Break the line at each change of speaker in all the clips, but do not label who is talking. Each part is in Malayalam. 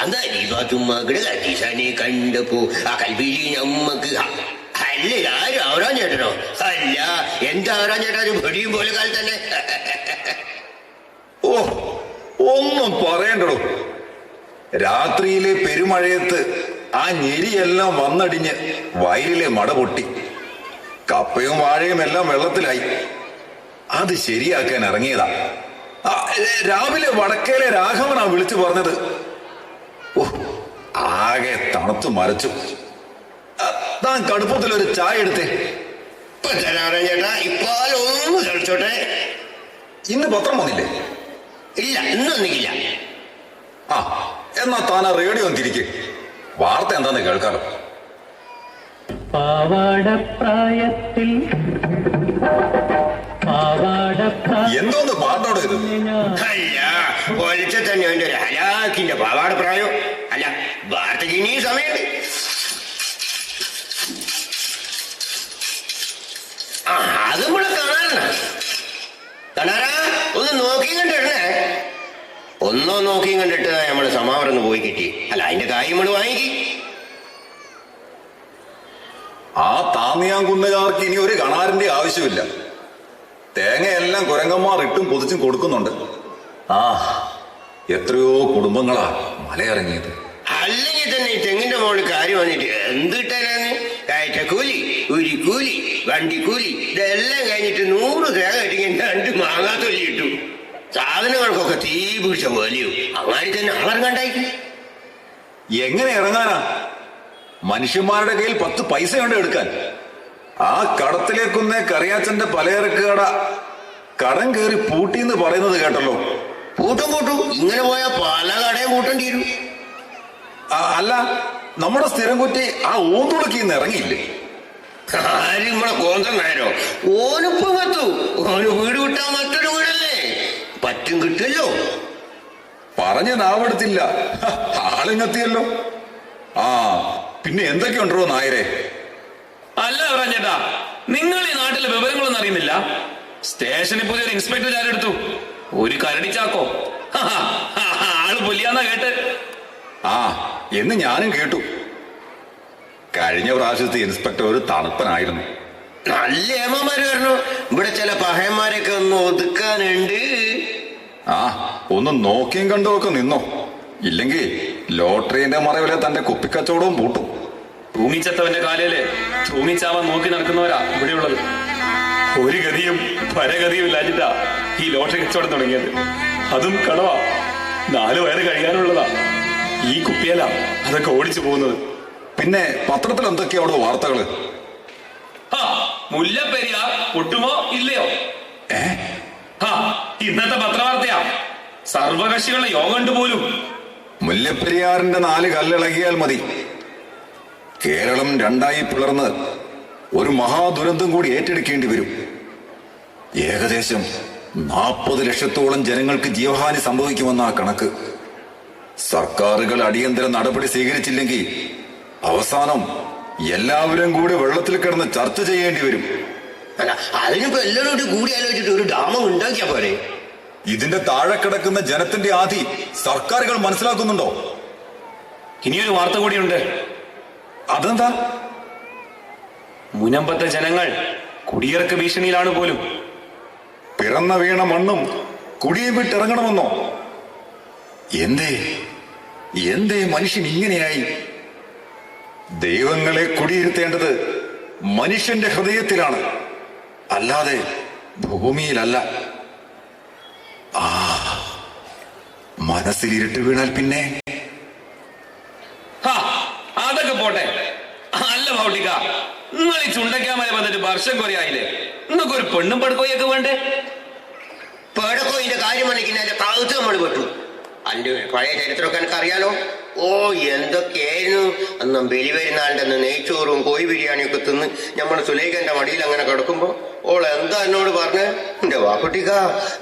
അല്ല പോലെ
ഓ ഒന്നും പറയണ്ടോ രാത്രിയിലെ പെരുമഴയത്ത് ആ ഞെരിയെല്ലാം വന്നടിഞ്ഞ് വയലിലെ മട പൊട്ടി. കപ്പയും വാഴയും എല്ലാം വെള്ളത്തിലായി. അത് ശരിയാക്കാൻ ഇറങ്ങിയതാ. രാവിലെ വടക്കേലെ രാഘവനാ വിളിച്ചു പറഞ്ഞത്. ഓ ആകെ തണുത്തു മരച്ചു. താൻ കടുപ്പത്തിൽ ഒരു ചായ എടുത്തേ.
ചേട്ടാ ഇപ്പാലൊന്ന് കഴിച്ചോട്ടെ
ഇന്ന് പത്രം വന്നില്ലേ?
ഇല്ല ഇന്നൊന്നിക്കില്ല
ആ എന്നാ താൻ ആ റേഡിയോ ഒന്ന് തിരിക്ക്. വാർത്ത എന്താന്ന് കേൾക്കാലോ.
പാവാടപ്രായത്തിൽ പാവാടപ്രായ
എന്തോന്ന് പാട്ടോട് ഇത്?
അല്ല ഒലിച്ച തന്നെ അവന്റെ ഒരു ഹലാക്കിന്റെ പാവാട പ്രായം. അല്ല വാർത്തക്ക് ഇനി സമയമുണ്ട്. ആ അത് നമ്മളെ കാണാറുണ്ട് കാണാറാ ഒന്ന് നോക്കി കണ്ടിടണേ. ഒന്നോ നോക്കി കണ്ടിട്ട് നമ്മൾ സമാവറന്ന് പോയി കിട്ടി. അല്ല അതിന്റെ കായ് നമ്മൾ വാങ്ങിക്കി.
ആ താന്നിയാങ്കുന്നുകാർക്ക് ഇനി ഒരു കണാറിന്റെ ആവശ്യമില്ല. തേങ്ങയെല്ലാം കുരങ്ങന്മാർ ഇട്ടും പൊതിച്ചും കൊടുക്കുന്നുണ്ട്. ആ എത്രയോ കുടുംബങ്ങളാ മലയിറങ്ങിയത്.
അല്ലെങ്കിൽ തന്നെ തെങ്ങിന്റെ മോൾ കാര്യം വന്നിട്ട് എന്ത് കിട്ടാനാണ് കയറ്റക്കൂലി ഉരിക്കൂലി വണ്ടിക്കൂലി ഇതെല്ലാം കഴിഞ്ഞിട്ട് നൂറ് തേങ്ങ കിട്ടിയെങ്കിൽ രണ്ട് മാങ്ങാ തൊല്ലി കിട്ടും സാധനങ്ങൾക്കൊക്കെ തീ പിടിച്ച വലിയോ അങ്ങനെ തന്നെ ആളറങ്ങണ്ടായി
എങ്ങനെ ഇറങ്ങാനാ? മനുഷ്യന്മാരുടെ കയ്യിൽ പത്ത് പൈസ ഉണ്ട് എടുക്കാൻ. ആ കടത്തിലേക്കുന്ന കറിയാച്ചന്റെ പലചരക്ക് കട കടം കയറി പൂട്ടി എന്ന് പറയുന്നത് കേട്ടല്ലോ.
കൂട്ടും കൂട്ടും ഇങ്ങനെ പോയാൽ പല കടയും കൂട്ടേണ്ടി വരും.
അല്ല നമ്മുടെ സ്ഥിരം കുറ്റി ആ ഊന്തുടുക്കിന്ന് ഇറങ്ങിയില്ലേ?
ആരും ഇവിടെ കോന്തനാരോ ഓനിപ്പം കത്തു ഓന് വീട് വിട്ടാ മറ്റൊരു വീടല്ലേ? പറ്റും കിട്ടുമല്ലോ
പറഞ്ഞ് നാവെടുത്തില്ല. ആളിങ്ങെത്തിയല്ലോ. ആ പിന്നെ എന്തൊക്കെയുണ്ടോ നായരെ?
അല്ല പറഞ്ഞേട്ടാ നിങ്ങൾ ഈ നാട്ടിലെ വിവരങ്ങളൊന്നും അറിയുന്നില്ല. സ്റ്റേഷനിൽ പുതിയൊരു ഇൻസ്പെക്ടർ ആരെടുത്തു ഒരു കരടിച്ചാക്കോ ആൾ പുലിയാന്നാ കേട്ട്.
ആ എന്ന് ഞാനും കേട്ടു. കഴിഞ്ഞ പ്രാവശ്യത്തെ ഇൻസ്പെക്ടർ ഒരു തണുപ്പനായിരുന്നു.
നല്ല ഏമാര് പറഞ്ഞു ഇവിടെ ചില പഹയന്മാരൊക്കെ ഒന്ന് ഒതുക്കാനുണ്ട്.
ആ ഒന്ന് നോക്കിയും കണ്ടും ഒക്കെ നിന്നോ. ഇല്ലെങ്കിൽ ലോട്ടറിന്റെ മറവിലെ തന്റെ കുപ്പിക്കച്ചവടവും പൂട്ടും.
തൂങ്ങിച്ചത്തവന്റെ കാലയിൽ തൂങ്ങിച്ചാവാൻ നോക്കി നടക്കുന്നവരാ ഇവിടെയുള്ളത്. ഒരു ഗതിയും പരഗതിയും ഇല്ലാഞ്ഞിട്ടാ ഈ ലോട്ടറി കച്ചവടം തുടങ്ങിയത്. അതും കടവാ നാല് വയറ് കഴിയാനുള്ളതാ. ഈ കുപ്പിയല അതൊക്കെ ഓടിച്ചു പോകുന്നത്.
പിന്നെ പത്രത്തിൽ എന്തൊക്കെയാണ് അവിടെ
വാർത്തകൾ? മുല്ലപ്പെരിയാർ പൊട്ടുമോ ഇല്ലയോ? ഇന്നത്തെ പത്രവാർത്തയാ. സർവകക്ഷികളുടെ യോഗം ഉണ്ട് പോലും.
മുല്ലപ്പെരിയാറിന്റെ നാല് കല്ലിളകിയാൽ മതി. കേരളം രണ്ടായി പിളർന്ന് ഒരു മഹാദുരന്തം കൂടി ഏറ്റെടുക്കേണ്ടി വരും. ഏകദേശം നാൽപ്പത് ലക്ഷത്തോളം ജനങ്ങൾക്ക് ജീവഹാനി സംഭവിക്കുമെന്ന കണക്ക്. സർക്കാരുകൾ അടിയന്തര നടപടി സ്വീകരിച്ചില്ലെങ്കിൽ അവസാനം എല്ലാവരും കൂടി വെള്ളത്തിൽ കിടന്ന് ചർച്ച ചെയ്യേണ്ടി വരും.
അല്ല അതിനിപ്പോ എല്ലാവരും കൂടി കൂടി ആലോചിച്ചിട്ട് ഒരു ഡാമം ഉണ്ടാക്കിയ പോരെ?
ഇതിന്റെ താഴെ കിടക്കുന്ന ജനത്തിന്റെ ആധി സർക്കാരുകൾ മനസ്സിലാക്കുന്നുണ്ടോ?
ഇനിയൊരു വാർത്ത കൂടിയുണ്ട്.
അതെന്താ?
മുനമ്പത്തെ ജനങ്ങൾ കുടിയിറക്ക് ഭീഷണിയിലാണ് പോലും.
പിറന്ന വീണ മണ്ണും കുടിയും വിട്ടിറങ്ങണമെന്നോ? എന്തേ? എന്തേ മനുഷ്യൻ ഇങ്ങനെയായി? ദൈവങ്ങളെ കുടിയിരുത്തേണ്ടത് മനുഷ്യന്റെ ഹൃദയത്തിലാണ്. അല്ലാതെ ഭൂമിയിലല്ല. ആ മനസ്സിലിരുട്ട് വീണാൽ പിന്നെ?
ഹാ, അതൊക്കെ പോട്ടെ. അല്ല ഭൗട്ടിക നിങ്ങൾ ഈ ചുണ്ടക്കാമല വന്നിട്ട് വർഷം കുറയായില്ലേ? നിങ്ങൾക്ക് ഒരു പെണ്ണും പടക്കോയൊക്കെ വേണ്ടേ?
പേടക്കോയിന്റെ കാര്യം എന്റെ താഴ്ത്ത് നമ്മൾ പെട്ടു. അതിന്റെ പഴയ ചരിത്രമൊക്കെ എനിക്ക് അറിയാലോ ഓ എന്തൊക്കെയായിരുന്നു? അന്ന് ബലി പെരുന്നാളിന്റെ അന്ന് നെയ്ച്ചോറും കോഴി ബിരിയാണിയൊക്കെ തിന്ന് നമ്മൾ സുലേഖന്റെ മടിയിൽ അങ്ങനെ കിടക്കുമ്പോ ഓൾ എന്താ എന്നോട് പറഞ്ഞ്? എന്റെ വാക്കുട്ടിക്ക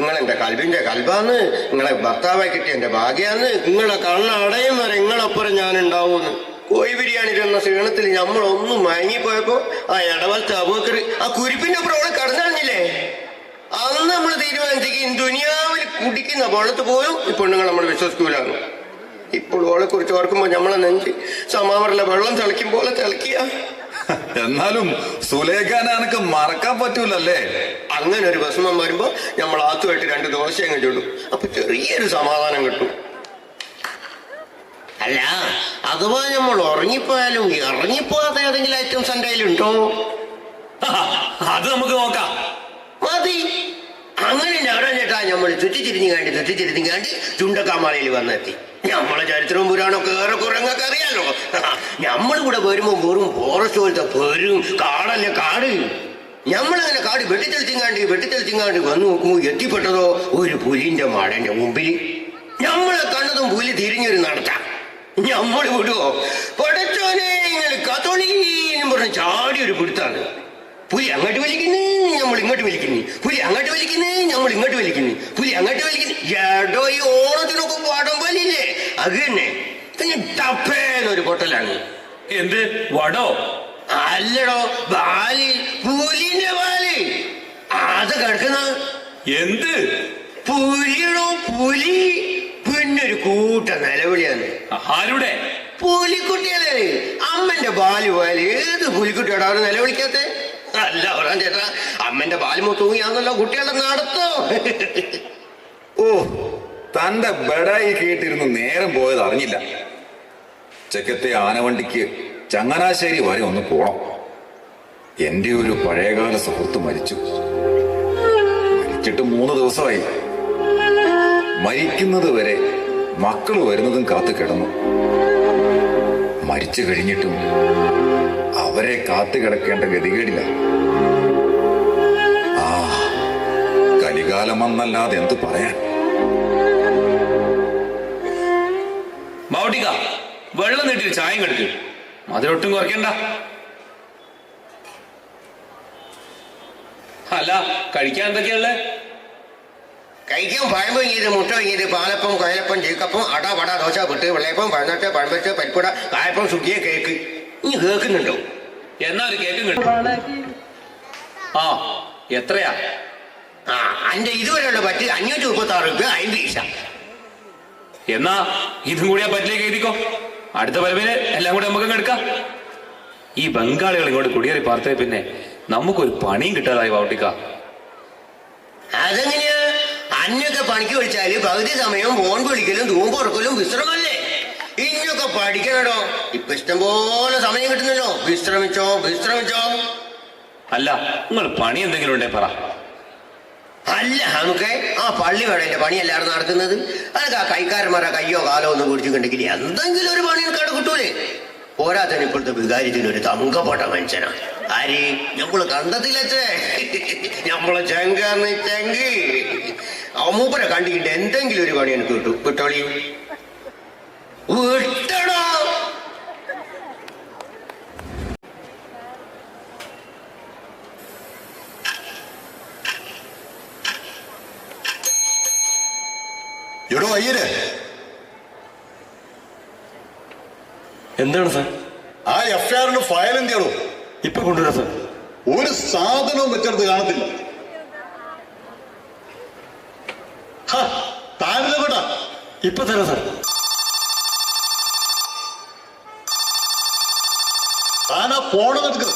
നിങ്ങൾ എന്റെ കൽബിന്റെ കൽബാന്ന് നിങ്ങളെ ഭർത്താവായി കിട്ടിയ എന്റെ ഭാഗ്യാന്ന് നിങ്ങളെ കണ്ണടയും വരെ നിങ്ങളപ്പുറം ഞാൻ ഉണ്ടാവൂന്ന് കോഴി ബിരിയാണി തന്ന ക്ഷീണത്തിൽ നമ്മളൊന്നും മയങ്ങിപ്പോയപ്പോ ആ ഇടവലത്തെ അബോക്കർ ആ കുരിപ്പിന്റെ അപ്പുറം അവിടെ കടന്നറിഞ്ഞില്ലേ? അന്ന് നമ്മൾ തീരുമാനിച്ചെങ്കിൽ ദുനിയാവിൽ കുടിക്കുന്ന വെള്ളത്ത് പോലും ഈ പെണ്ണുങ്ങൾ നമ്മൾ വിശ്വസിക്കൂലാണ് ഓളെ കുറിച്ച് ഓർക്കുമ്പോ നമ്മളെ നെഞ്ച് സമാവറിലെ വെള്ളം തിളയ്ക്കും പോലെ തിളക്കിയ
എന്നാലും സുലേഖാനെ എനക്ക് മറക്കാൻ പറ്റൂലല്ലേ?
അങ്ങനെ ഒരു വിഷമം വരുമ്പോ നമ്മൾ ആത്തുമായിട്ട് രണ്ട് ദോശ അങ്ങ് ചുടും. അപ്പൊ ചെറിയൊരു സമാധാനം കിട്ടും. അല്ല അഥവാ നമ്മൾ ഉറങ്ങിപ്പോയാലും ഇറങ്ങിപ്പോകാത്ത ഏതെങ്കിലും ഐറ്റംസ് എന്റെ കയ്യിലുണ്ടോ?
അത് നമുക്ക് നോക്കാം.
മതി. അങ്ങനെ ഞാൻ ചേട്ടാ നമ്മൾ ചുറ്റിച്ചിരിഞ്ഞു കാണ്ടി ചുറ്റിച്ചിരിഞ്ഞു കാണ്ടി ചുണ്ടക്കാമാലയിൽ വന്നെത്തി. നമ്മളെ ചരിത്രവും പുരാണമൊക്കെ ഏറെ കുറങ്ങൊക്കെ അറിയാലോ. നമ്മൾ കൂടെ വരുമ്പോ വെറും ഫോറസ്റ്റ് പോലത്തെ പെരും കാടല്ലേ കാട്? നമ്മളങ്ങനെ കാട് വെട്ടിത്തെളിച്ചിങ്ങാണ്ട് വെട്ടിത്തെളിച്ചിങ്ങാണ്ട് വന്നു നോക്കുമ്പോ എത്തിപ്പെട്ടതോ ഒരു പുലിന്റെ മാടന്റെ മുമ്പിൽ. നമ്മളെ കണ്ടതും പുലി തിരിഞ്ഞൊരു നടത്താം. നമ്മൾ വിടുവോ? പടച്ചോനെ ഇങ്ങനെ കത്തോളീന്നും പറഞ്ഞ് ചാടി ഒരു പിടുത്താണ്. പുലി അങ്ങോട്ട് വലിക്കുന്നേ നമ്മൾ ഇങ്ങോട്ട് വലിക്കുന്നു. പുലി അങ്ങോട്ട് വലിക്കുന്നേ നമ്മൾ ഇങ്ങോട്ട് വലിക്കുന്നു. പുലി അങ്ങോട്ട് വലിക്കുന്നു. എടോ ഈ ഓണത്തിനൊക്കെ പാടം പോലില്ലേ അത് തന്നെ. പിന്നെ ടപ്പേന്നൊരു പൊട്ടലാണ്.
എന്ത്? വടോ?
അല്ലടോ ബാലി പുലിന്റെ ബാലി അത് കിടക്കുന്ന
എന്ത്?
പുലിയടോ പുലി. പിന്നെ ഒരു കൂട്ട നിലവിളിയാണ്.
ആരുടെ?
പുലിക്കുട്ടികളെ. അമ്മന്റെ ബാൽ പോയാൽ ഏത് പുലിക്കുട്ടിയോടെ അവർ നിലവിളിക്കാത്ത? അല്ല പറയാൻ ചേട്ടാ അമ്മന്റെ ബാൽ തൂങ്ങിയാന്നല്ലോ കുട്ടികളുടെ നടത്തോ?
ഓ തന്റെ ബഡായി കേട്ടിരുന്ന് നേരം പോയത് അറിഞ്ഞില്ല. ചെക്കത്തെ ആനവണ്ടിക്ക് ചങ്ങനാശ്ശേരി വരെ ഒന്ന് പോണം. എന്റെ ഒരു പഴയകാല സുഹൃത്ത് മരിച്ചു. മരിച്ചിട്ട് മൂന്ന് ദിവസമായി. മരിക്കുന്നത് വരെ മക്കൾ വരുന്നതും കാത്തു കിടന്നു. മരിച്ചു കഴിഞ്ഞിട്ടും അവരെ കാത്തു കിടക്കേണ്ട ഗതികേടില്ല. ആ കലികാലമെന്നല്ലാതെ എന്തു പറയാൻ?
മൗട്ടിക വെള്ളം നീട്ടി ചായം കെടുക്ക്. അതിലൊട്ടും കുറയ്ക്കണ്ട. അല്ല കഴിക്കാൻ എന്തൊക്കെയുള്ളേ
കഴിക്കാൻ പഴമ്പും ചെയ്ത് മുട്ട ചെയ്ത് പാലപ്പം കൊയലപ്പം ചീക്കപ്പം അട വട ദോശ വിട്ട് വെള്ളയപ്പം പഴനട്ട് പഴമ്പറ്റ് പരിപ്പുട കായപ്പം സുഖിയ കേക്ക്. ഇനി കേൾക്കുന്നുണ്ടോ?
എന്നാ ഒരു കേക്കും കിട്ടും. ആ എത്രയാ?
ആ അന്റെ ഇതുവരെയുള്ള പറ്റ് അഞ്ഞൂറ്റി മുപ്പത്തി ആറ് രൂപ അമ്പത് പൈസ.
എന്നാ ഇതും കൂടി ആ പറ്റിലേക്ക് എഴുതിക്കോ. അടുത്ത വരവിന് എല്ലാം കൂടി നമുക്ക് എടുക്കാം. ഈ ബംഗാളികൾ ഇങ്ങോട്ട് കുടിയേറി പാർത്തേ പിന്നെ നമുക്കൊരു പണിയും കിട്ടാതായി വൗട്ടിക്ക
അതെങ്ങനെയാ? അന്നൊക്കെ പണിക്ക് വിളിച്ചാൽ പകുതി സമയം ഫോൺ വിളിക്കലും തൂമ്പുറക്കലും വിശ്രമല്ലേ? ഇന്നൊക്കെ പഠിക്കണടോ. ഇപ്പൊ ഇഷ്ടം പോലെ സമയം കിട്ടുന്നല്ലോ. വിശ്രമിച്ചോ വിശ്രമിച്ചോ.
അല്ല നിങ്ങൾ പണി എന്തെങ്കിലും ഉണ്ടേ പറ.
അല്ല നമുക്ക് ആ പള്ളി വേടന്റെ പണിയല്ലായിരുന്നു നടക്കുന്നത് അതൊക്കെ ആ കൈക്കാരന്മാരെ കയ്യോ കാലോ ഒന്ന് പിടിച്ചിട്ടുണ്ടെങ്കിൽ എന്തെങ്കിലും ഒരു പണി അവിടെ കിട്ടൂലേ. പോരാത്തന് ഇപ്പോഴത്തെ വികാരത്തിന് ഒരു തങ്കപ്പെട്ട മനുഷ്യനാണ് ആര്? നമ്മൾ കണ്ടത്തിലച്ചേ നമ്മളെ ചെങ്കാന്ന് ചെങ്ക്. മൂപ്പരെ കണ്ടിട്ട് എന്തെങ്കിലും ഒരു പണി എനിക്ക് കിട്ടും. വിട്ടോളി വിട്ടണോ
എടോ അയ്യര്
എന്താണ് സാർ?
ആ എഫ് ആറിന്റെ ഫയൽ ചെയ്യണോ?
ഇപ്പൊ കൊണ്ടുവരാം സാർ.
ഒരു സാധനവും വെച്ചെടുത്ത് കാണത്തില്ല. ഹ, താനിത് കേട്ടാ
ഇപ്പൊ തരാം സാർ.
താനാ ഫോണ് എടുക്ക്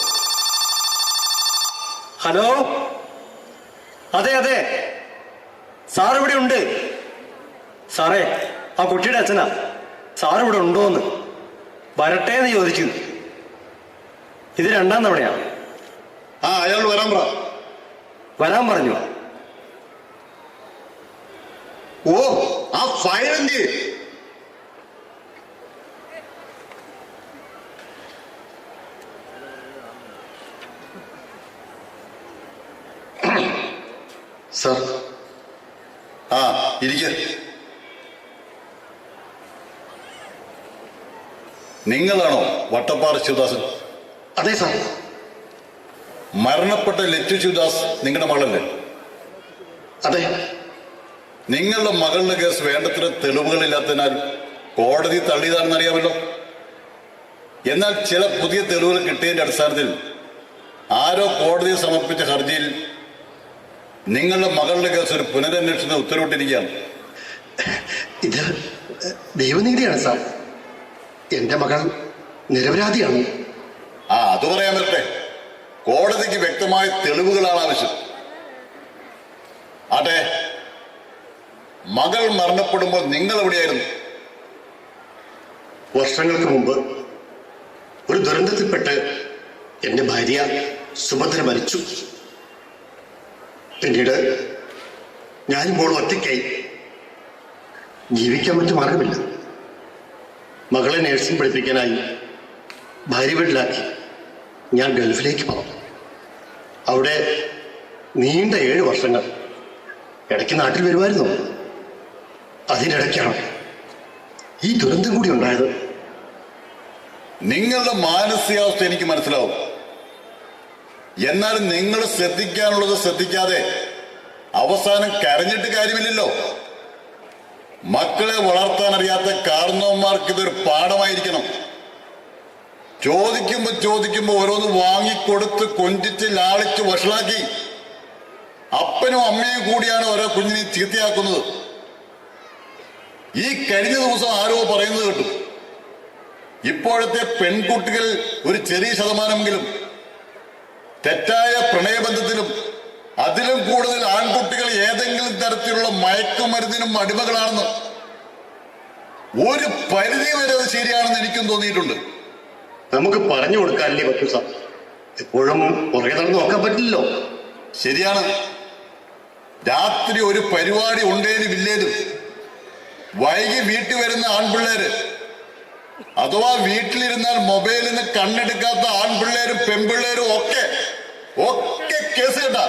ഹലോ? അതെ അതെ. സാർ ഇവിടെ ഉണ്ട്. സാറേ ആ കുട്ടിയുടെ അച്ഛനാ. സാർ ഇവിടെ ഉണ്ടോന്ന്. വരട്ടെ എന്ന് ചോദിച്ചു. ഇത് രണ്ടാം തവണയാണ്
ആ അയാൾ വരാൻ പറ.
വരാൻ പറഞ്ഞു.
ഓ ആ ഫയൽ എന്ത്?
സർ
ആ ഇരിക്ക. നിങ്ങളാണോ വട്ടപ്പാറ ശിവദാസൻ?
അതെ സർ
മരണപ്പെട്ട ലച്ചു ശിവദാസ് നിങ്ങളുടെ മകളല്ലേ?
അതെ.
നിങ്ങളുടെ മകളുടെ കേസ് വേണ്ടത്ര തെളിവുകളില്ലാത്തതിനാൽ കോടതി തള്ളിയതാണെന്ന് അറിയാമല്ലോ എന്നാൽ ചില പുതിയ തെളിവുകൾ കിട്ടിയതിന്റെ അടിസ്ഥാനത്തിൽ ആരോ കോടതിയെ സമർപ്പിച്ച ഹർജിയിൽ നിങ്ങളുടെ മകളുടെ കേസ് ഒരു പുനരന്വേഷണത്തിന് ഉത്തരവിട്ടിരിക്കുകയാണ്.
ഇത് ദൈവനീതിയാണ് സാർ. എന്റെ മകൾ നിരപരാധിയാണ്.
ആ അത് പറയാൻ പറ്റേ കോടതിക്ക് വ്യക്തമായ തെളിവുകളാണ് ആവശ്യം. ആട്ടെ മകൾ മരണപ്പെടുമ്പോൾ നിങ്ങൾ എവിടെയായിരുന്നു?
വർഷങ്ങൾക്ക് മുമ്പ് ഒരു ദുരന്തത്തിൽപ്പെട്ട് എന്റെ ഭാര്യ സുഭദ്ര മരിച്ചു. പിന്നീട് ഞാനും ഇപ്പോൾ ഒറ്റയ്ക്കായി ജീവിക്കാൻ മറ്റു മാർഗമില്ല. മകളെ നേഴ്സിംഗ് പഠിപ്പിക്കാനായി ഭാര്യ വീട്ടിലാക്കി ഞാൻ ഗൾഫിലേക്ക് പോകും അവിടെ നീണ്ട ഏഴ് വർഷങ്ങൾ ഇടയ്ക്ക് നാട്ടിൽ വരുമായിരുന്നു. അതിനിടയ്ക്കാണ് ഈ ദുരന്തം കൂടി ഉണ്ടായത്.
നിങ്ങളുടെ മാനസികാവസ്ഥ എനിക്ക് മനസ്സിലാവും. എന്നാൽ നിങ്ങൾ ശ്രദ്ധിക്കാനുള്ളത് ശ്രദ്ധിക്കാതെ അവസാനം കരഞ്ഞിട്ട് കാര്യമില്ലല്ലോ. മക്കളെ വളർത്താൻ അറിയാത്ത കാർന്നവന്മാർക്ക് ഇതൊരു പാഠമായിരിക്കണം. ചോദിക്കുമ്പോ ചോദിക്കുമ്പോ ഓരോന്ന് വാങ്ങിക്കൊടുത്ത് കൊഞ്ചിച്ച് ലാളിച്ച് വഷളാക്കി. അപ്പനും അമ്മയും കൂടിയാണ് ഓരോ കുഞ്ഞിനെ ചീത്തയാക്കുന്നത് ഈ കഴിഞ്ഞ ദിവസം ആരോ പറയുന്നത് കേട്ടു. ഇപ്പോഴത്തെ പെൺകുട്ടികൾ ഒരു ചെറിയ ശതമാനമെങ്കിലും തെറ്റായ പ്രണയബന്ധത്തിലും അതിലും കൂടുതൽ ആൺകുട്ടികൾ ഏതെങ്കിലും തരത്തിലുള്ള മയക്കുമരുന്നിനും അടിമകളാണെന്ന് ഒരു പരിധി വരെ അത് ശരിയാണെന്ന് എനിക്കും തോന്നിയിട്ടുണ്ട്.
നമുക്ക് പറഞ്ഞു കൊടുക്കാനല്ലേ പറ്റൂ സാർ എപ്പോഴും പുറകെ നടന്ന് നോക്കാൻ പറ്റില്ലല്ലോ.
ശരിയാണ്. രാത്രി ഒരു പരിപാടി ഉണ്ടേലും ഇല്ലേലും വൈകി വീട്ടിൽ വരുന്ന ആൺപിള്ളേര്. അഥവാ വീട്ടിലിരുന്നാൽ മൊബൈലിൽ നിന്ന് കണ്ണെടുക്കാത്ത ആൺപിള്ളേരും പെൺപിള്ളേരും ഒക്കെ ഒക്കെ കേസ് കേട്ടാ.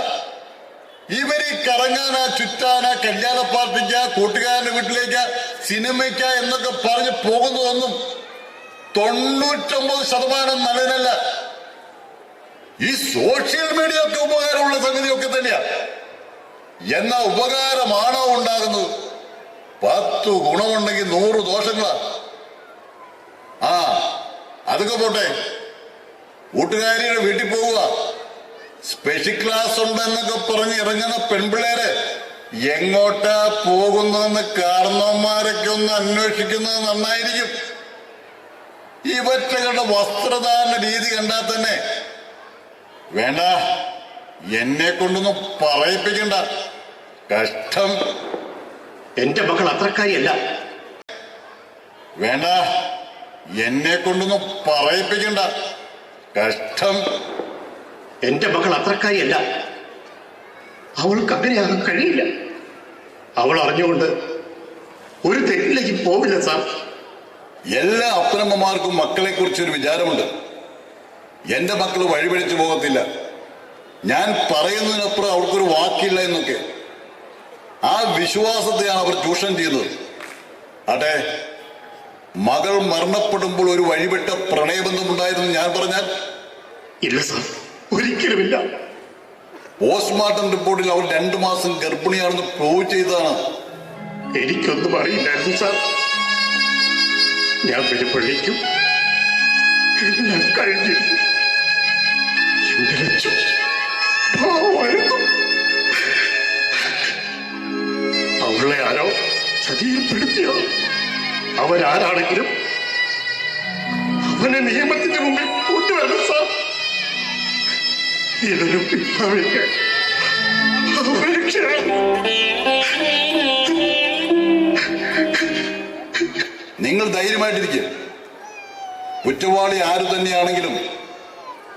ഇവർ കറങ്ങാനാ ചുറ്റാനാ കല്യാണ പാർട്ടിക്ക കൂട്ടുകാരന്റെ വീട്ടിലേക്ക് സിനിമയ്ക്ക എന്നൊക്കെ പറഞ്ഞ് പോകുന്നതൊന്നും തൊണ്ണൂറ്റൊമ്പത് ശതമാനം നല്ലതല്ല ഈ സോഷ്യൽ മീഡിയ ഒക്കെ ഉപകാരമുള്ള സംഗതിയൊക്കെ തന്നെയാ. എന്ന ഉപകാരമാണോ ഉണ്ടാകുന്നത്? പത്ത് ഗുണമുണ്ടെങ്കിൽ നൂറ് ദോഷങ്ങളാ. ആ അതൊക്കെ പോട്ടെ. കൂട്ടുകാരിയുടെ വീട്ടിൽ പോവുക. സ്പെഷ്യൽ ക്ലാസ് ഉണ്ടെന്നൊക്കെ പറഞ്ഞ് ഇറങ്ങുന്ന പെൺപിള്ളേര് എങ്ങോട്ടാ പോകുന്നതെന്ന് കാരണവന്മാരൊക്കെ ഒന്ന് അന്വേഷിക്കുന്നത് നന്നായിരിക്കും. ഇവറ്റകളുടെ വസ്ത്രധാരണ രീതി കണ്ടാൽ തന്നെ വേണ്ട. എന്നെ കൊണ്ടൊന്നും പറയിപ്പിക്കണ്ട. കഷ്ടം.
എന്റെ മകൾ അത്രക്കാരിയല്ല.
വേണ്ട. എന്നെ കൊണ്ടൊന്നും പറയിപ്പിക്കണ്ട. കഷ്ടം.
എന്റെ മകൾ അത്രക്കാരിയല്ല. അവൾക്ക് അങ്ങനെയാകാൻ കഴിയില്ല. അവൾ അറിഞ്ഞുകൊണ്ട് ഒരു തെറ്റിലേക്ക് പോവില്ല സാർ.
എല്ലാ അപ്പനമ്മമാർക്കും മക്കളെ കുറിച്ചൊരു വിചാരമുണ്ട്. എന്റെ മക്കൾ വഴിപഴിച്ചു പോകത്തില്ല. ഞാൻ പറയുന്നതിനപ്പുറം അവർക്കൊരു വാക്കില്ല എന്നൊക്കെ. ആ വിശ്വാസത്തെയാണ് അവർ ചൂഷണം ചെയ്യുന്നത്. അതെ മകൾ മരണപ്പെടുമ്പോൾ ഒരു വഴിവിട്ട പ്രണയബന്ധമുണ്ടായിരുന്നു ഞാൻ പറഞ്ഞാൽ?
ഇല്ല സാർ. ഒരിക്കലുമില്ല.
പോസ്റ്റ്മോർട്ടം റിപ്പോർട്ടിൽ അവർ രണ്ടു മാസം ഗർഭിണിയാണെന്ന് പ്രൂവ് ചെയ്തതാണ്.
എനിക്കൊന്നും അറിയില്ലായിരുന്നു സാർ. ഞാൻ വരുമ്പോഴേക്കും കഴിഞ്ഞിരുന്നു. ആരോ ചതിയിൽപ്പെടുത്തിയോ? അവരാരാണെങ്കിലും അവനെ നിയമത്തിന്റെ മുമ്പിൽ കൂട്ടുവരണം സാർ. ഇതൊരു
നിങ്ങൾ ധൈര്യമായിട്ടിരിക്കുക. കുറ്റവാളി ആരു തന്നെയാണെങ്കിലും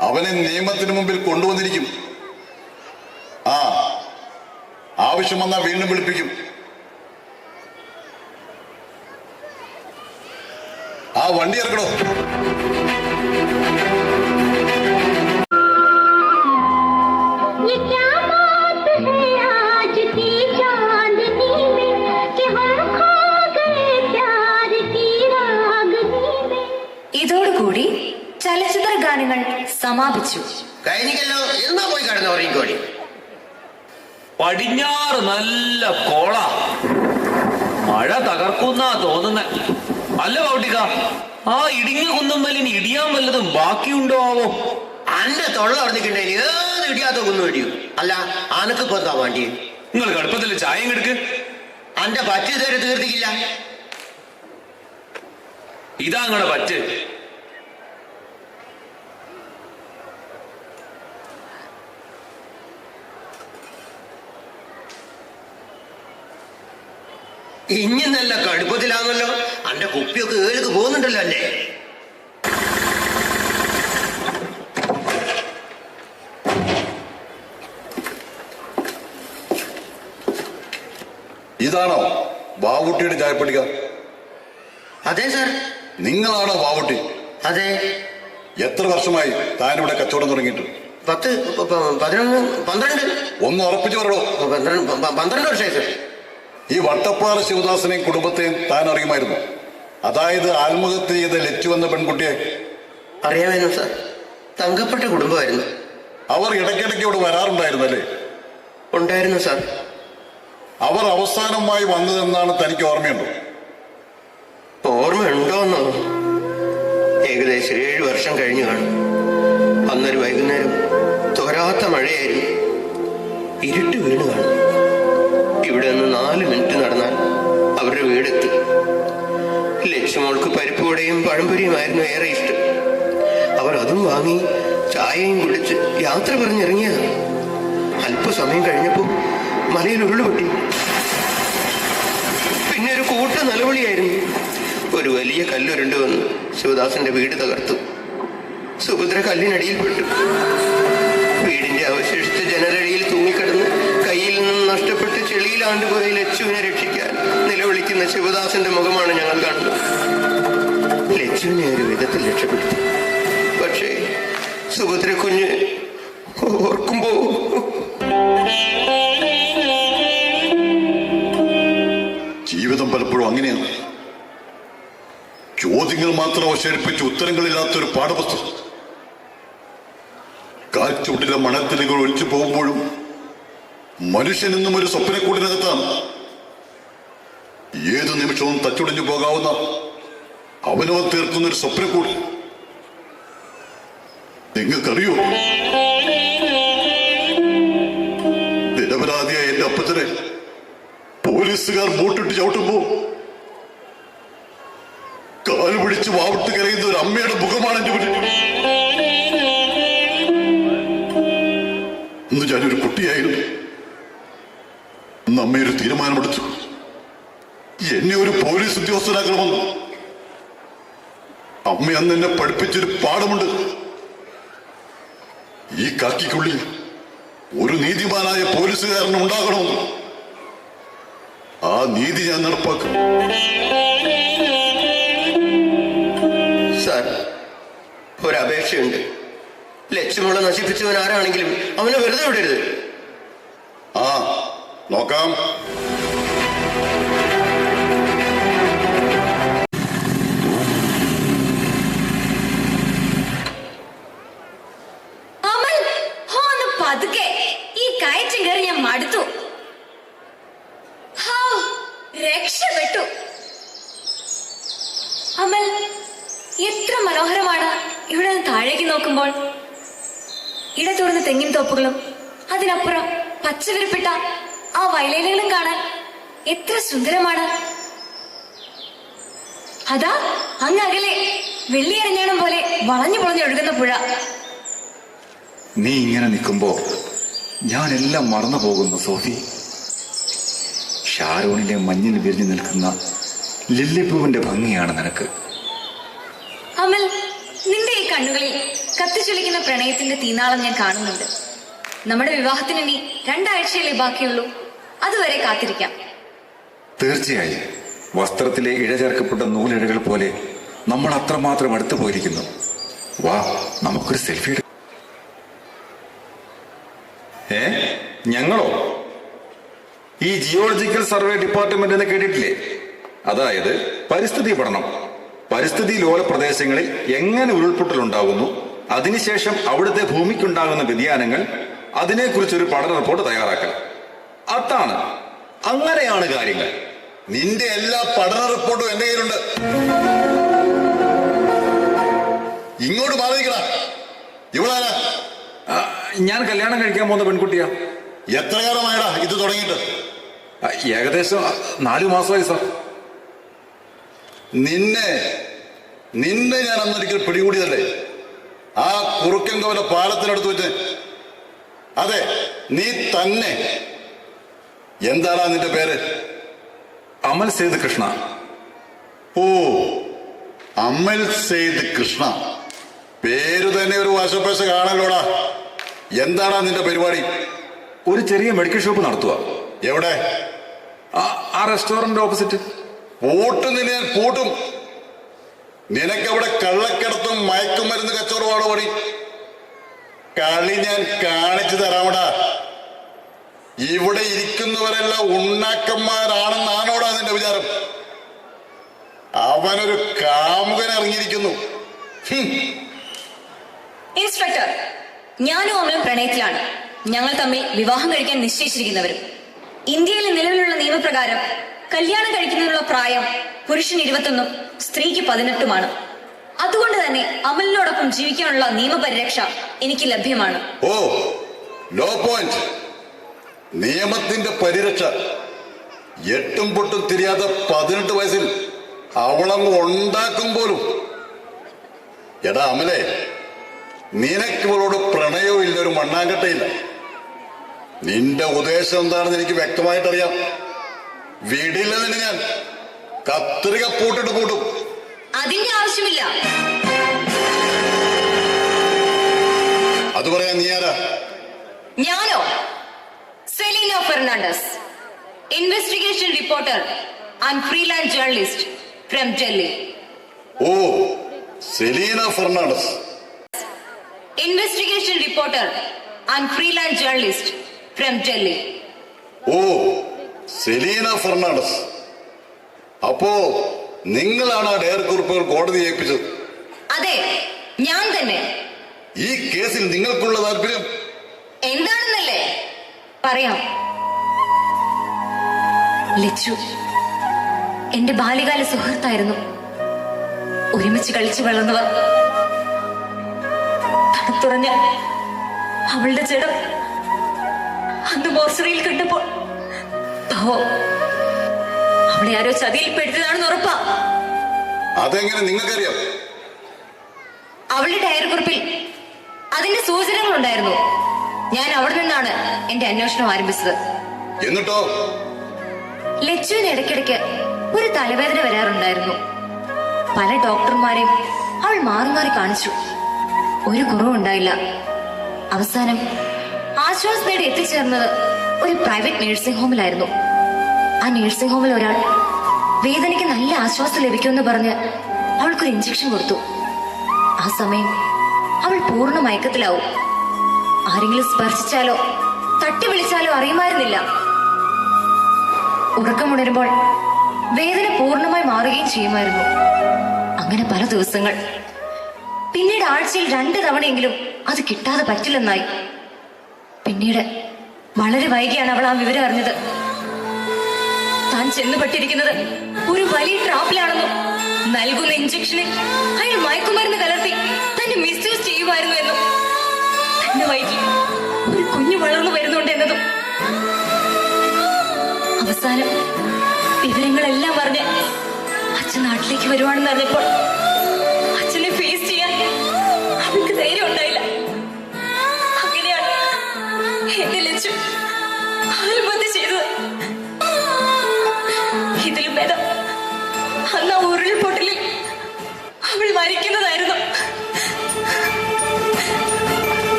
അവനെ നിയമത്തിന് മുമ്പിൽ കൊണ്ടുവന്നിരിക്കും. ആ ആവശ്യം വന്നാൽ വീണ്ടും വിളിപ്പിക്കും. ആ വണ്ടി ഇറക്കണോ?
ഇതോടുകൂടി ചലച്ചിത്ര ഗാനങ്ങൾ സമാപിച്ചു.
കഴിഞ്ഞില്ലല്ലോ എന്നാ പോയി കടന്നു ഉറങ്ങിക്കോടി
പടിഞ്ഞാറ് നല്ല കോള. മഴ തകർക്കുന്ന തോന്നുന്ന. അല്ല പൗട്ടിക ആ ഇടിഞ്ഞ കുന്നമ്മലിന് ഇടിയാൻ വല്ലതും ബാക്കിയുണ്ടോ ആവോ?
അന്റെ തൊള്ള ഉറഞ്ഞിട്ടുണ്ടെങ്കിൽ ഏത് ഇടിയാത്ത കുന്നു ഇടിയും? അല്ല ആനക്ക് എന്താ വേണ്ടി
നിങ്ങൾ കടുപ്പത്തിൽ ചായം കെടുക്ക്.
അന്റെ പറ്റി ഇതുവരെ തീർത്തിക്കില്ല.
ഇതാ നിങ്ങളുടെ പറ്റ്.
ഇനി നല്ല കടുപ്പത്തിലാണല്ലോ. അന്റെ കുപ്പിയൊക്കെ ഏലക്ക് പോകുന്നുണ്ടല്ലോ അല്ലേ?
ഇതാണോ ബാവുട്ടിയുടെ ചായപ്പടിക
അതെ സർ.
നിങ്ങളാണോ ബാവുട്ടി
അതെ.
എത്ര വർഷമായി താനിവിടെ കച്ചവടം തുടങ്ങിയിട്ട്?
പത്ത് പതിനൊന്ന് പന്ത്രണ്ട്.
ഒന്ന് ഉറപ്പിച്ചു പറയോ.
പന്ത്രണ്ട് പന്ത്രണ്ട് വർഷമായി സർ.
ഈ വട്ടപ്പാറ ശിവദാസനെയും കുടുംബത്തെയും താൻ അറിയുമായിരുന്നു. അതായത് ആത്മഹത്യ ചെയ്ത ലച്ചു എന്ന പെൺകുട്ടിയെ.
അറിയാമായിരുന്നു സാർ? തങ്കപ്പെട്ട കുടുംബമായിരുന്നു.
അവർ ഇടയ്ക്കിടയ്ക്ക് ഇവിടെ വരാറുണ്ടായിരുന്നല്ലേ
ഉണ്ടായിരുന്നു സാർ.
അവർ അവസാനമായി വന്നതെന്നാണ് തനിക്ക് ഓർമ്മയുണ്ടോ?
ഓർമ്മയുണ്ടോന്നോ ഏകദേശം ഏഴ് വർഷം കഴിഞ്ഞു കാണും. അന്നൊരു വൈകുന്നേരം തോരാത്ത മഴയായിരുന്നു. ഇരുട്ട് വീണ് കാണും. ഇവിടെ നിന്ന് നാല് മിനിറ്റ് നടന്നാൽ അവരുടെ വീടെത്തി. ലക്ഷ്മോൾക്ക് പരിപ്പുവടയും പഴംപൊരിയുമായിരുന്നു ഏറെ ഇഷ്ടം. അവർ അതും വാങ്ങി ചായയും കുടിച്ച് യാത്ര പറഞ്ഞിറങ്ങിയ അല്പസമയം കഴിഞ്ഞപ്പോൾ മലയിൽ ഉരുളുപൊട്ടി പിന്നെ ഒരു കൂട്ട നിലവിളിയായിരുന്നു. ഒരു വലിയ കല്ലുരുണ്ട് വന്ന് ശിവദാസന്റെ വീട് തകർത്തു. സുഭദ്ര കല്ലിനടിയിൽപ്പെട്ടു വീടിന്റെ അവശേഷിച്ച ജനലടിയിൽ തൂങ്ങിക്കിടന്ന് കയ്യിൽ നിന്നും നഷ്ടപ്പെട്ട് ചെളിയിലാണ്ടുപോയ ലച്ചുവിനെ രക്ഷിക്കാൻ നിലവിളിക്കുന്ന ശിവദാസന്റെ മുഖമാണ് ഞങ്ങൾ കാണുന്നത്. ലച്ചുവിനെ ഒരു വിധത്തിൽ രക്ഷപ്പെടുത്തി. പക്ഷേ സുഭദ്ര കുഞ്ഞ് ഓർക്കുമ്പോ
ജീവിതം പലപ്പോഴും അങ്ങനെയാണ്. ചോദ്യങ്ങൾ മാത്രം അവശേഷിപ്പിച്ച് ഉത്തരങ്ങളില്ലാത്തൊരു പാഠപുസ്തകം. കാൽച്ചുട്ടിലെ മണത്തിലുകൾ ഒഴിച്ചു പോകുമ്പോഴും മനുഷ്യനെന്നും ഒരു സ്വപ്നക്കൂടിനകത്താണ്. ഏതു നിമിഷവും തച്ചുടഞ്ഞു പോകാവുന്ന അവനവൻ തീർക്കുന്ന ഒരു സ്വപ്നക്കൂട്. നിങ്ങൾക്കറിയോ? നിരപരാധിയായ എന്റെ അപ്പച്ചനെ പോലീസുകാർ ബോട്ടിട്ട് ചവിട്ടുമ്പോ കാൽ പിടിച്ച് വാവിട്ട് കരയുന്ന ഒരു അമ്മയുടെ മുഖമാണ് എന്റെ മുന്നിൽ. അന്ന് ഞാനൊരു കുട്ടിയായിരുന്നു. അമ്മയൊരു തീരുമാനമെടുത്തു. എന്നെ ഒരു പോലീസ് ഉദ്യോഗസ്ഥനാക്കണമെന്ന് അമ്മ അന്ന് എന്നെ പഠിപ്പിച്ചൊരു പാഠമുണ്ട്. ഈ കാക്കിക്കുള്ളിൽ ഒരു നീതിമാനായ പോലീസുകാരൻ ഉണ്ടാകണമെന്ന് ആ നീതി ഞാൻ നടപ്പാക്കും.
സാർ ഒരപേക്ഷയുണ്ട് ലക്ഷ്യമുള്ള നശിപ്പിച്ചവൻ ആരാണെങ്കിലും അവനെ വെറുതെ വിടരുത്.
ആ നോക്കാം.
സുന്ദരമാണ്. അതാ അങ്ങ് അകലെ വെള്ളിയരഞ്ഞാണം പോലെ വളഞ്ഞു പൊളഞ്ഞു ഒഴുകുന്ന പുഴ.
നീ ഇങ്ങനെ നിൽക്കുമ്പോ ഞാനെല്ലാം മറന്നു പോകുന്നു സോഫി. ഷാരോണിലെ മഞ്ഞിൽ വിരിഞ്ഞു നിൽക്കുന്ന ലില്ലിപ്പൂവിന്റെ ഭംഗിയാണ് നിനക്ക്.
അമൽ നിന്റെ ഈ കണ്ണുകളിൽ കത്തിച്ചൊലിക്കുന്ന പ്രണയത്തിന്റെ തീനാളം ഞാൻ കാണുന്നുണ്ട്. നമ്മുടെ വിവാഹത്തിന് ഇനി രണ്ടാഴ്ചയല്ലേ ബാക്കിയുള്ളൂ. അതുവരെ കാത്തിരിക്കാം.
തീർച്ചയായും. വസ്ത്രത്തിലെ ഇഴ ചേർക്കപ്പെട്ട നൂലിഴകൾ പോലെ നമ്മൾ അത്രമാത്രം അടുത്തു പോയിരിക്കുന്നു. വാ നമുക്കൊരു സെൽഫി ഏ ഞങ്ങളോ? ഈ ജിയോളജിക്കൽ സർവേ ഡിപ്പാർട്ട്മെന്റ് എന്ന് കേട്ടിട്ടില്ലേ? അതായത് പരിസ്ഥിതി പഠനം. പരിസ്ഥിതി ലോല പ്രദേശങ്ങളിൽ എങ്ങനെ ഉരുൾപൊട്ടൽ ഉണ്ടാകുന്നു അതിനുശേഷം അവിടുത്തെ ഭൂമിക്കുണ്ടാകുന്ന വ്യതിയാനങ്ങൾ അതിനെക്കുറിച്ചൊരു പഠന റിപ്പോർട്ട് തയ്യാറാക്കണം. അതാണ് അങ്ങനെയാണ് കാര്യങ്ങൾ.
നിന്റെ എല്ലാ പഠന റിപ്പോർട്ടും എന്റെ കയ്യിലുണ്ട്. ഇങ്ങോട്ട് ബാധിക്കണ ഇവളാരാ?
ഞാൻ കല്യാണം കഴിക്കാൻ പോകുന്ന പെൺകുട്ടിയാ.
എത്ര കാലമായടാ ഇത് തുടങ്ങിയിട്ട്?
ഏകദേശം നാലു മാസമായി സാർ.
നിന്നെ നിന്നെ ഞാൻ അന്നൊരിക്കൽ പിടികൂടിയതല്ലേ? ആ കുറുക്കൻ കോല പാലത്തിനടുത്ത് വെച്ച്. അതെ നീ തന്നെ. എന്താടാ നിന്റെ പേര്?
അമൽ സേത് കൃഷ്ണ.
ഓ അമൽ സെയ്ദ് കൃഷ്ണ. പേര് തന്നെ ഒരു വശപ്പശ കാണല്ലോടാ. എന്താടാ നിന്റെ പരിപാടി?
ഒരു ചെറിയ മെഡിക്കൽ ഷോപ്പ് നടത്തുക
എവിടെ?
ആ റെസ്റ്റോറന്റ് ഓപ്പോസിറ്റ്.
പൂട്ടും നിന്നെ ഞാൻ പൂട്ടും. നിനക്കവിടെ കള്ളക്കിടത്തും മയക്കുമരുന്ന് കച്ചവടമാണോ പണി? കളി ഞാൻ കാണിച്ചു തരാമടാ. ഇവിടെ ഇരിക്കുന്നവരെല്ലാം ഉണ്ണാക്കന്മാരാണെന്നാണോടാ അതിന്റെ വിചാരം? അവനൊരു കാമുകൻ ഇറങ്ങിയിരിക്കുന്നു.
ഇൻസ്പെക്ടർ ഞാനും അമലും പ്രണയത്തിലാണ്. ഞങ്ങൾ തമ്മിൽ വിവാഹം കഴിക്കാൻ നിശ്ചയിച്ചിരിക്കുന്നവരും. ഇന്ത്യയിലെ നിലവിലുള്ള നിയമപ്രകാരം കല്യാണം കഴിക്കുന്നതിനുള്ള പ്രായം പുരുഷന് ഇരുപത്തൊന്നും സ്ത്രീക്ക് പതിനെട്ടുമാണ്. അതുകൊണ്ട് തന്നെ അമലിനോടൊപ്പം ജീവിക്കാനുള്ള നിയമപരിരക്ഷ എനിക്ക് ലഭ്യമാണ്.
ഓ ലോ പോയിന്റ്. നിയമത്തിന്റെ പരിരക്ഷ. എട്ടും പൊട്ടും തിരിയാത്ത പതിനെട്ട് വയസ്സിൽ അവളങ്ങ് ഉണ്ടാക്കും പോലും. എടാ അമലെ നിനക്ക് ഇവളോട് പ്രണയവും ഇല്ല ഒരു മണ്ണാങ്കട്ടയില്ല. നിന്റെ ഉദ്ദേശം എന്താണെന്ന് എനിക്ക് വ്യക്തമായിട്ടറിയാം. വീടില്ല നിന്നെ ഞാൻ. കത്രിക പൂട്ടിട്ട് കൂട്ടും
അതിന്റെ ആവശ്യമില്ല.
അത് പറയാൻ നീ ആരാ?
ഞാനോ? Selena Fernandez investigation reporter and freelance journalist from Delhi
oh Selena Fernandez
investigation reporter and freelance journalist from Delhi
oh Selena Fernandez അപ്പോ നിങ്ങളാണ് ആ ഡയർ കുറിപ്പുകൾ കോടതി ഏൽപ്പിച്ചത്?
അതെ ഞാൻ തന്നെ.
ഈ കേസിൽ നിങ്ങൾക്കുള്ള താല്പര്യം?
എന്താണെന്നല്ലേ പറയാം. ലച്ചു എന്റെ ബാല്യകാല സുഹൃത്തായിരുന്നു. ഒരുമിച്ച് കളിച്ചു വളർന്നവർ. തുറഞ്ഞ അവളുടെ ജഡം അന്ന് മോർച്ചറിയിൽ കണ്ടപ്പോൾ പാവോ. അവളെ ആരോ ചതിയിൽ ചതിയിൽപ്പെടുത്തിയതാണെന്ന് ഉറപ്പാ.
അതെങ്ങനെ നിങ്ങൾക്കറിയാം?
അവളുടെ ഡയറി കുറിപ്പിൽ അതിന്റെ ഉണ്ടായിരുന്നു നിന്നാണ് എന്റെ അന്വേഷണം ആരംഭിച്ചത്.
എന്നിട്ടോ?
ലച്ചുവിന് ഇടയ്ക്കിടയ്ക്ക് ഒരു തലവേദന വരാറുണ്ടായിരുന്നു. പല ഡോക്ടർമാരെയും അവൾ മാറി മാറി കാണിച്ചു. ഒരു കുറവുണ്ടായില്ല അവസാനം ആശ്വാസ നേടി എത്തിച്ചേർന്നത് ഒരു പ്രൈവറ്റ് നഴ്സിംഗ് ഹോമിലായിരുന്നു. ആ നേഴ്സിംഗ് ഹോമിൽ ഒരാൾ വേദനയ്ക്ക് നല്ല ആശ്വാസം ലഭിക്കുമെന്ന് പറഞ്ഞ് അവൾക്കൊരു ഇഞ്ചക്ഷൻ കൊടുത്തു. ആ സമയം അവൾ പൂർണ മയക്കത്തിലാവും. ആരെങ്കിലും സ്പർശിച്ചാലോ തട്ടി വിളിച്ചാലോ അറിയുമായിരുന്നില്ല. ഉറക്കമുണരുമ്പോൾ വേദന പൂർണമായി മാറുകയും ചെയ്യുമായിരുന്നു. അങ്ങനെ പല ദിവസങ്ങൾ. പിന്നീട് ആഴ്ചയിൽ രണ്ട് തവണയെങ്കിലും അത് കിട്ടാതെ പറ്റില്ലെന്നായി. പിന്നീട് വളരെ വൈകിയാണ് അവൾ ആ വിവരം അറിഞ്ഞത്. താൻ ചെന്നുപെട്ടിരിക്കുന്നത് ഒരു വലിയ ട്രാപ്പിലാണെന്നും നൽകുന്ന ഇഞ്ചക്ഷനിൽ അയാൾ മയക്കുമരുന്ന് കലർത്തി തന്നെ മിസ്യൂസ് ചെയ്യുമായിരുന്നു എന്നും. തന്റെ വൈകി. ഒരു കുഞ്ഞു വളർന്നു വരുന്നുണ്ട് എന്നതും. അവസാനം വിവരങ്ങളെല്ലാം പറഞ്ഞ് അച്ഛൻ നാട്ടിലേക്ക് വരുവാണെന്ന് അറിഞ്ഞപ്പോൾ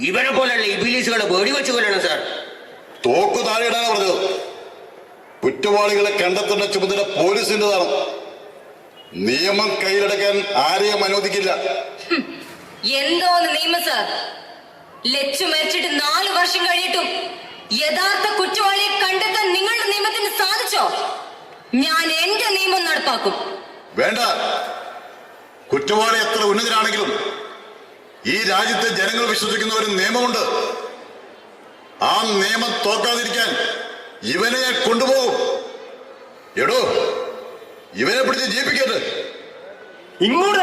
ഇവനെ പോലെയുള്ള ഇബിലീസുകളെ വെടിവെച്ച് കൊല്ലണം സാർ.
തോക്ക് താഴെയിടാനാ പറഞ്ഞത്. കുറ്റവാളികളെ കണ്ടെത്തേണ്ട ചുമതല പോലീസിന്റെതാണ് നിയമം കയ്യിലെടുക്കാൻ ആരെയും അനുവദിക്കില്ല.
എന്തോന്ന് നിയമം സാർ? ലച്ചു മരിച്ചിട്ട് നാലു വർഷം കഴിഞ്ഞിട്ടും യഥാർത്ഥ കുറ്റവാളിയെ കണ്ടെത്താൻ നിങ്ങളുടെ നിയമത്തിന് സാധിച്ചോ? ഞാൻ എന്റെ നിയമം നടപ്പാക്കും.
വേണ്ട. കുറ്റവാളി എത്ര ഉന്നതരാണെങ്കിലും ഈ രാജ്യത്തെ ജനങ്ങൾ വിശ്വസിക്കുന്ന ഒരു നിയമമുണ്ട്. ആ നിയമം തോക്കാതിരിക്കാൻ ഇവനെ കൊണ്ടുപോകും. എടോ ഇവനെ പിടിച്ച് ജീവിക്കരുത്
ഇങ്ങോട്ട്